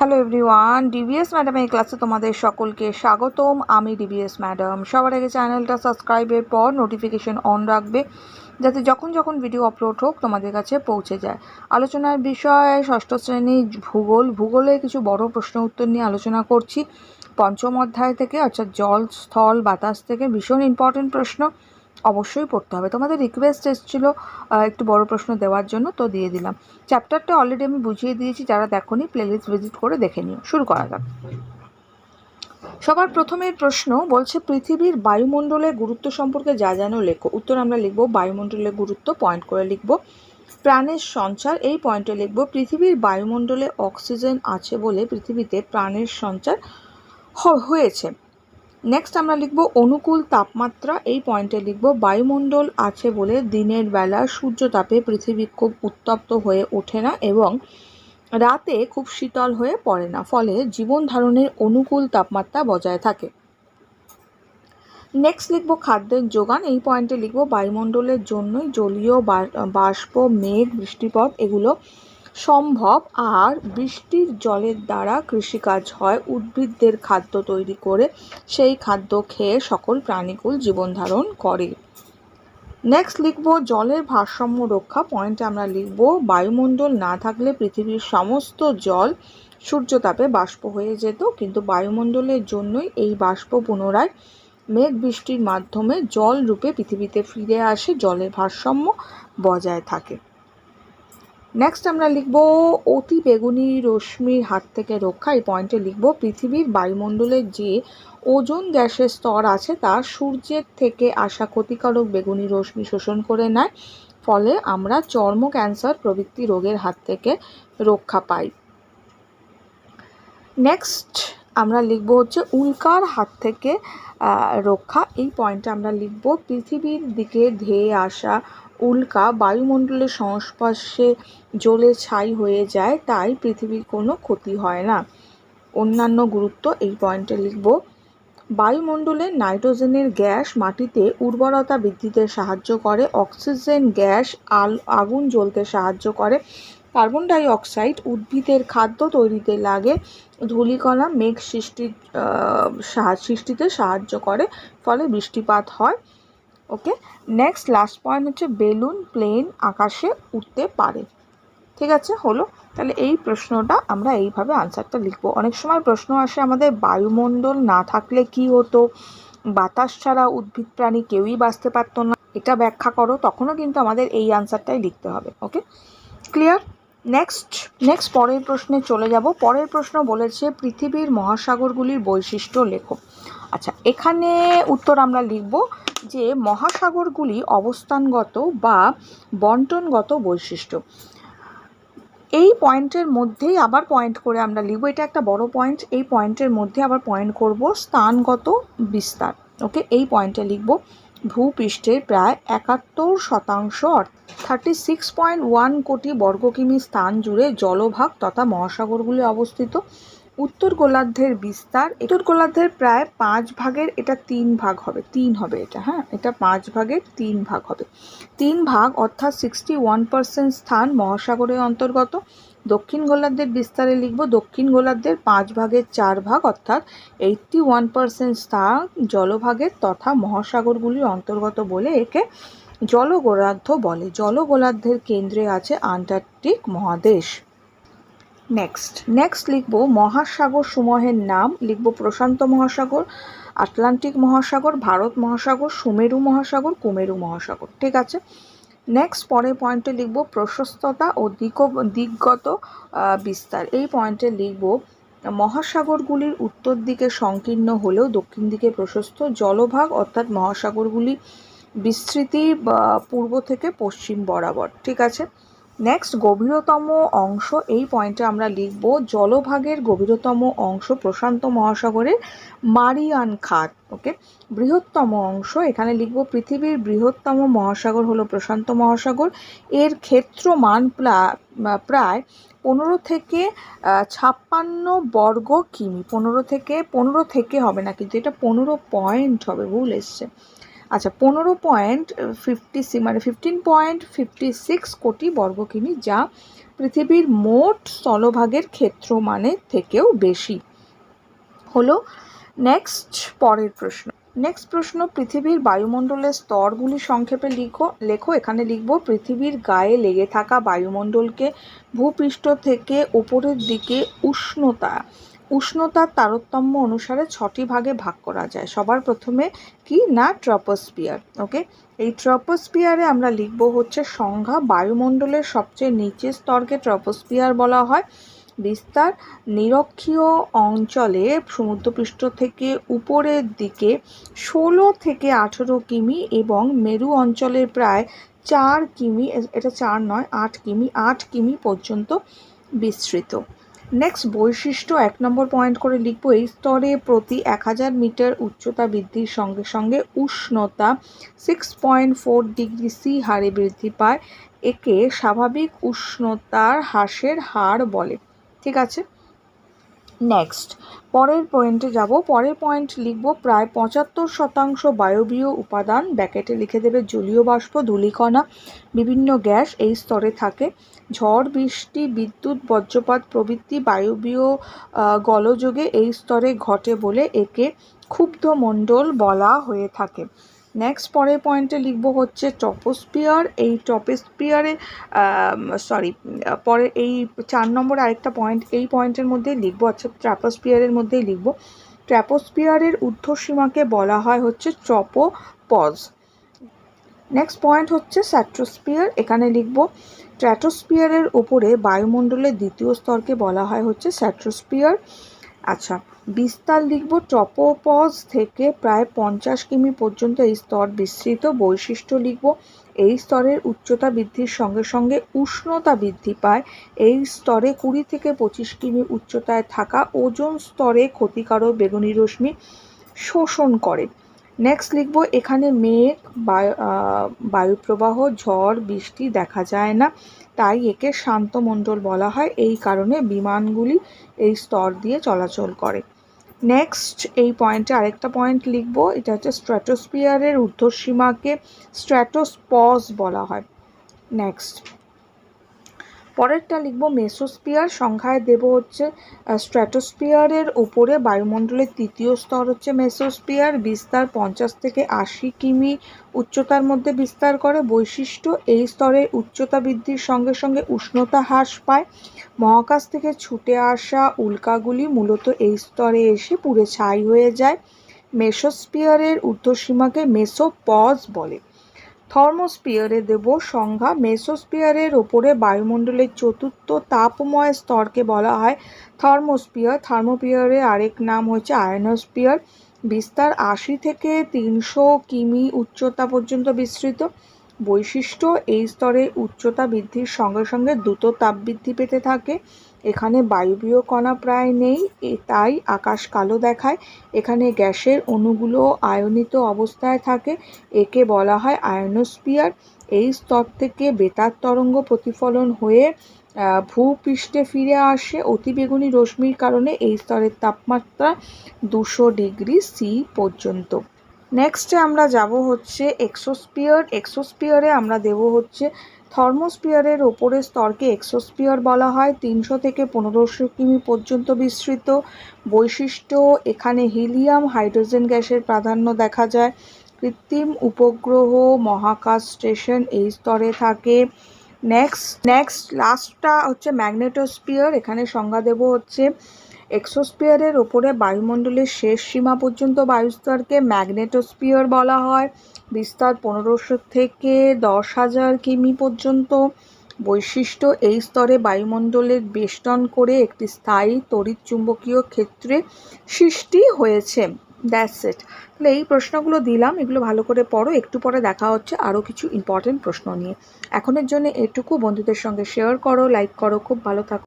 Hello everyone DBS madam এই ক্লাসে তোমাদের সকলকে স্বাগতম। আমি ডিবিএস ম্যাডাম সবার আগে চ্যানেলটা সাবস্ক্রাইবের পর নোটিফিকেশন অন রাখবে, যাতে যখন যখন ভিডিও আপলোড হোক তোমাদের কাছে পৌঁছে যায়। আলোচনার বিষয়, ষষ্ঠ শ্রেণি ভূগোল। ভূগোলে কিছু বড় প্রশ্ন উত্তর নিয়ে আলোচনা করছি। পঞ্চম অধ্যায় থেকে, অর্থাৎ জল, স্থল, বাতাস থেকে ভীষণ ইম্পর্টেন্ট প্রশ্ন। অবশ্যই পড়তে হবে। তোমাদের রিকোয়েস্ট এসেছিল একটু বড় প্রশ্ন দেওয়ার জন্য, তো দিয়ে দিলাম। চ্যাপ্টারটা অলরেডি আমি বুঝিয়ে দিয়েছি, যারা দেখোনি প্লেলিস্ট ভিজিট করে দেখে নিও। শুরু করা যাক। সবার প্রথমের প্রশ্ন বলছে, পৃথিবীর বায়ুমণ্ডলের গুরুত্ব সম্পর্কে যা জানো, লেখো। উত্তর আমরা লিখব, বায়ুমণ্ডলের গুরুত্ব পয়েন্ট করে লিখব। প্রাণের সঞ্চার, এই পয়েন্টে লিখব, পৃথিবীর বায়ুমণ্ডলে অক্সিজেন আছে বলে পৃথিবীতে প্রাণের সঞ্চার হয়েছে। নেক্সট আমরা লিখব অনুকূল তাপমাত্রা, এই পয়েন্টে লিখব বায়ুমণ্ডল আছে বলে দিনের বেলা সূর্যতাপে পৃথিবী খুব উত্তপ্ত হয়ে ওঠে না এবং রাতে খুব শীতল হয়ে পড়ে না, ফলে জীবন ধারণের অনুকূল তাপমাত্রা বজায় থাকে। নেক্সট লিখব খাদ্যের যোগান, এই পয়েন্টে লিখব বায়ুমণ্ডলের জন্যই জলীয় বাষ্প, মেঘ বৃষ্টিপথ এগুলো সম্ভব আর বৃষ্টির জলের দ্বারা কৃষিকাজ হয়। উদ্ভিদদের খাদ্য তৈরি করে সেই খাদ্য খেয়ে সকল প্রাণীকুল জীবন ধারণ করে। নেক্সট লিখব জলের ভারসাম্য রক্ষা। পয়েন্টে আমরা লিখব, বায়ুমণ্ডল না থাকলে পৃথিবীর সমস্ত জল সূর্যতাপে বাষ্প হয়ে যেত। কিন্তু বায়ুমণ্ডলের জন্যই এই বাষ্প পুনরায় মেঘ বৃষ্টির মাধ্যমে জল রূপে পৃথিবীতে ফিরে আসে। জলের ভারসাম্য বজায় থাকে। নেক্সট আমরা লিখব অতি বেগুনি রশ্মির হাত থেকে রক্ষা। এই পয়েন্টে লিখব, পৃথিবীর বায়ুমণ্ডলের যে ওজোন গ্যাসের স্তর আছে তা সূর্যের থেকে আসা ক্ষতিকারক বেগুনি রশ্মি শোষণ করে নেয়। ফলে আমরা চর্ম ক্যান্সার প্রভৃতি রোগের হাত থেকে রক্ষা পাই। নেক্সট আমরা লিখব হচ্ছে উল্কার হাত থেকে রক্ষা। এই পয়েন্টে আমরা লিখব, পৃথিবীর দিকে ধেয়ে আসা উল্কা বায়ুমণ্ডলের সংস্পর্শে জ্বলে ছাই হয়ে যায়, তাই পৃথিবীর কোনো ক্ষতি হয় না। অন্যান্য গুরুত্ব এই পয়েন্টে লিখব। বায়ুমণ্ডলে নাইট্রোজেনের গ্যাস মাটিতে উর্বরতা বৃদ্ধিতে সাহায্য করে, অক্সিজেন গ্যাস আল আগুন জ্বলতে সাহায্য করে, কার্বন ডাই অক্সাইড উদ্ভিদের খাদ্য তৈরিতে লাগে, ধূলিকণা মেঘ সৃষ্টির সৃষ্টিতে সাহায্য করে, ফলে বৃষ্টিপাত হয়। ওকে নেক্সট লাস্ট পয়েন্ট হচ্ছে বেলুন প্লেন আকাশে উঠতে পারে। ঠিক আছে? হলো? তাহলে এই প্রশ্নটা আমরা এইভাবে আনসারটা লিখব। অনেক সময় প্রশ্ন আসে আমাদের বায়ুমণ্ডল না থাকলে কি হতো? বাতাস ছাড়া উদ্ভিদ প্রাণী কেউই বাঁচতে পারতো না। এটা ব্যাখ্যা করো, তখনও কিন্তু আমাদের এই আনসারটাই লিখতে হবে। ওকে ক্লিয়ার নেক্সট নেক্সট পরের প্রশ্নে চলে যাব। পরের প্রশ্ন বলেছে পৃথিবীর মহাসাগরগুলির বৈশিষ্ট্য লেখো। আচ্ছা এখানে উত্তর আমরা লিখব যে মহাসাগরগুলি অবস্থানগত বা বন্টনগত বৈশিষ্ট্য। এই পয়েন্টের মধ্যেই আবার পয়েন্ট করে আমরা লিখব। এটা একটা বড় পয়েন্ট। এই পয়েন্টের মধ্যে আবার পয়েন্ট করব স্থানগত বিস্তার। ওকে, এই পয়েন্টে লিখব ভূপৃষ্ঠের প্রায় একাত্তর শতাংশ থার্টি সিক্স পয়েন্ট ওয়ান কোটি বর্গ কিমি স্থান জুড়ে জলভাগ তথা মহাসাগরগুলি অবস্থিত। উত্তর গোলার্ধের বিস্তার, উত্তর গোলার্ধের প্রায় পাঁচ ভাগের এটা তিন ভাগ হবে, তিন হবে এটা হ্যাঁ? এটা পাঁচ ভাগের তিন ভাগ হবে। তিন ভাগ অর্থাৎ সিক্সটি ওয়ান পার্সেন্ট স্থান মহাসাগরের অন্তর্গত। দক্ষিণ গোলার্ধের বিস্তারে লিখব, দক্ষিণ গোলার্ধের পাঁচ ভাগের চার ভাগ অর্থাৎ এইটটি ওয়ান পার্সেন্ট স্থান জলভাগের তথা মহাসাগরগুলির অন্তর্গত বলে একে জলগোলার্ধ বলে। জলগোলার্ধের কেন্দ্রে আছে আন্টার্কটিক মহাদেশ। নেক্সট নেক্সট লিখব মহাসাগর সমূহের নাম, লিখব প্রশান্ত মহাসাগর, আটলান্টিক মহাসাগর, ভারত মহাসাগর, সুমেরু মহাসাগর, কুমেরু মহাসাগর, ঠিক আছে? নেক্সট পরের পয়েন্টে লিখব প্রশস্ততা ও দিক দিকগত বিস্তার। এই পয়েন্টে লিখব মহাসাগরগুলির উত্তর দিকে সংকীর্ণ হলেও দক্ষিণ দিকে প্রশস্ত জলভাগ, অর্থাৎ মহাসাগরগুলি বিস্তৃতি পূর্ব থেকে পশ্চিম বরাবর, ঠিক আছে? নেক্সট গভীরতম অংশ, এই পয়েন্টে আমরা লিখব জলভাগের গভীরতম অংশ প্রশান্ত মহাসাগরের মারিয়ান খাত ওকে বৃহত্তম অংশ, এখানে লিখব পৃথিবীর বৃহত্তম মহাসাগর হলো প্রশান্ত মহাসাগর। এর ক্ষেত্রমান প্রায় পনেরো থেকে ছাপ্পান্ন বর্গ কিমি, পনেরো থেকে পনেরো থেকে হবে না, কিন্তু এটা পনেরো পয়েন্ট হবে, ভুল এসছে। আচ্ছা পনেরো পয়েন্ট ফিফটি মানে ফিফটিন পয়েন্ট ফিফটি সিক্স কোটি বর্গ কিমি যা পৃথিবীর মোট স্থলভাগের ক্ষেত্রমানের থেকেও বেশি। হলো নেক্সট পরের প্রশ্ন। নেক্সট প্রশ্ন, পৃথিবীর বায়ুমণ্ডলের স্তরগুলি সংক্ষেপে লিখো, লেখো। এখানে লিখব, পৃথিবীর গায়ে লেগে থাকা বায়ুমণ্ডলকে ভূপৃষ্ঠ থেকে উপরের দিকে উষ্ণতা উষ্ণতার তারতম্য অনুসারে ছটি ভাগে ভাগ করা যায়। সবার প্রথমে কি? না ট্রপোস্পিয়ার ওকে? এই ট্রপোস্পিয়ারে আমরা লিখব হচ্ছে সংজ্ঞা বায়ুমণ্ডলের সবচেয়ে নিচের স্তরকে ট্রপোস্পিয়ার বলা হয়। বিস্তার, নিরক্ষীয় অঞ্চলে সমুদ্রপৃষ্ঠ থেকে উপরের দিকে ষোলো থেকে আঠেরো কিমি এবং মেরু অঞ্চলের প্রায় চার কিমি, এটা চার নয়, আট কিমি আট কিমি পর্যন্ত বিস্তৃত। নেক্সট বৈশিষ্ট্য, এক নম্বর পয়েন্ট করে লিখব, এই স্তরে প্রতি এক হাজার মিটার উচ্চতা বৃদ্ধির সঙ্গে সঙ্গে উষ্ণতা six point four degree C হারে বৃদ্ধি পায়। একে স্বাভাবিক উষ্ণতার হ্রাসের হার বলে। ঠিক আছে? নেক্সট পরের পয়েন্টে যাব। পরের পয়েন্ট লিখব, প্রায় পঁচাত্তর শতাংশ বায়বীয় উপাদান ব্যাকেটে লিখে দেবে জলীয় বাষ্প, ধূলিকণা, বিভিন্ন গ্যাস এই স্তরে থাকে। ঝড়, বৃষ্টি, বিদ্যুৎ, বজ্রপাত প্রভৃতি বায়বীয় গলযোগে এই স্তরে ঘটে বলে একে ক্ষুব্ধ মণ্ডল বলা হয়ে থাকে। নেক্সট পরের পয়েন্টে লিখব হচ্ছে টপোস্পিয়ার এই টপোস্পিয়ারে সরি পরে এই চার নম্বর আরেকটা পয়েন্ট এই পয়েন্টের মধ্যেই লিখব আচ্ছা ট্র্যাপোস্পিয়ারের মধ্যেই লিখব। ট্র্যাপোস্পিয়ারের ঊর্ধ্বসীমাকে বলা হয় হচ্ছে ট্রপোপজ নেক্সট পয়েন্ট হচ্ছে স্যাট্রোস্পিয়ার এখানে লিখব। ট্র্যাটোস্পিয়ারের ওপরে বায়ুমণ্ডলের দ্বিতীয় স্তরকে বলা হয় হচ্ছে স্যাট্রোস্পিয়ার আচ্ছা বিস্তার লিখব ট্রপোপজ থেকে প্রায় পঞ্চাশ কিমি পর্যন্ত এই স্তর বিস্তৃত, বৈশিষ্ট্য লিখব। এই স্তরের উচ্চতা বৃদ্ধির সঙ্গে সঙ্গে উষ্ণতা বৃদ্ধি পায়। এই স্তরে কুড়ি থেকে পঁচিশ কিমি উচ্চতায় থাকা ওজন স্তরে ক্ষতিকারক বেগুনি রশ্মি শোষণ করে। নেক্সট লিখব, এখানে মেঘ, বায়ু বায়ুপ্রবাহ, ঝড়, বৃষ্টি দেখা যায় না, তাই একে শান্তমণ্ডল বলা হয়। এই কারণে বিমানগুলি এই স্তর দিয়ে চলাচল করে। নেক্সট এই পয়েন্টে আরেকটা পয়েন্ট লিখব এটা হচ্ছে স্ট্র্যাটোস্পিয়ারের ঊর্ধ্বসীমাকে স্ট্র্যাটোস্পস বলা হয়। নেক্সট পরেরটা লিখব মেসোস্পিয়ার সংখ্যায় দেব হচ্ছে স্ট্র্যাটোস্পিয়ারের ওপরে বায়ুমণ্ডলের তৃতীয় স্তর হচ্ছে মেসোস্পিয়ার বিস্তার পঞ্চাশ থেকে আশি কিমি উচ্চতার মধ্যে বিস্তার করে, বৈশিষ্ট্য, এই স্তরে উচ্চতা বৃদ্ধির সঙ্গে সঙ্গে উষ্ণতা হ্রাস পায়, মহাকাশ থেকে ছুটে আসা উল্কাগুলি মূলত এই স্তরে এসে পুড়ে ছাই হয়ে যায় মেসোস্পিয়ারের ঊর্ধ্বসীমাকে মেসোপজ বলে। থর্মোস্পিয়ারে দেব সংজ্ঞা। মেসোস্পিয়ারের ওপরে বায়ুমণ্ডলের চতুর্থ তাপময় স্তরকে বলা হয় থার্মোস্পিয়ার থার্মোপিয়ারের আরেক নাম হচ্ছে আয়নোস্পিয়ার বিস্তার আশি থেকে তিনশো কিমি উচ্চতা পর্যন্ত বিস্তৃত। বৈশিষ্ট্য, এই স্তরে উচ্চতা বৃদ্ধির সঙ্গে সঙ্গে দ্রুত তাপবৃদ্ধি পেতে থাকে। এখানে বায়বীয় কণা প্রায় নেই তাই আকাশ কালো দেখায়। এখানে গ্যাসের অণুগুলো আয়নিত অবস্থায় থাকে, একে বলা হয় আয়নোস্পিয়ার এই স্তর থেকে বেতার তরঙ্গ প্রতিফলন হয়ে ভূপৃষ্ঠে ফিরে আসে। অতিবেগুনি রশ্মির কারণে এই স্তরের তাপমাত্রা দুশো ডিগ্রি সি পর্যন্ত। নেক্সটে আমরা যাব হচ্ছে এক্সোস্পিয়ার এক্সোস্পিয়ারে আমরা দেব হচ্ছে থর্মোস্পিয়ারের ওপরের স্তরকে এক্সোস্পিয়ার বলা হয়। তিনশো থেকে পনেরোশো কিমি পর্যন্ত বিস্তৃত। বৈশিষ্ট্য, এখানে হিলিয়াম হাইড্রোজেন গ্যাসের প্রাধান্য দেখা যায়। কৃত্রিম উপগ্রহ, মহাকাশ স্টেশন এই স্তরে থাকে। নেক্সট নেক্সট, লাস্টটা হচ্ছে ম্যাগনেটোস্পিয়ার এখানে সংজ্ঞা দেব হচ্ছে এক্সোস্পিয়ারের ওপরে বায়ুমণ্ডলের শেষ সীমা পর্যন্ত বায়ুস্তরকে ম্যাগনেটোস্পিয়ার বলা হয়। বিস্তার পনেরোশো থেকে দশ হাজার কিমি পর্যন্ত। বৈশিষ্ট্য, এই স্তরে বায়ুমণ্ডলের বেষ্টন করে একটি স্থায়ী তড়িৎ চুম্বকীয় ক্ষেত্রে সৃষ্টি হয়েছে। দ্যাটস ইট তাহলে এই প্রশ্নগুলো দিলাম, এগুলো ভালো করে পড়ো, একটু পরে দেখা হচ্ছে আরও কিছু ইম্পর্টেন্ট প্রশ্ন নিয়ে। এখনের জন্য এটুকু, বন্ধুদের সঙ্গে শেয়ার করো লাইক করো, খুব ভালো থাকো।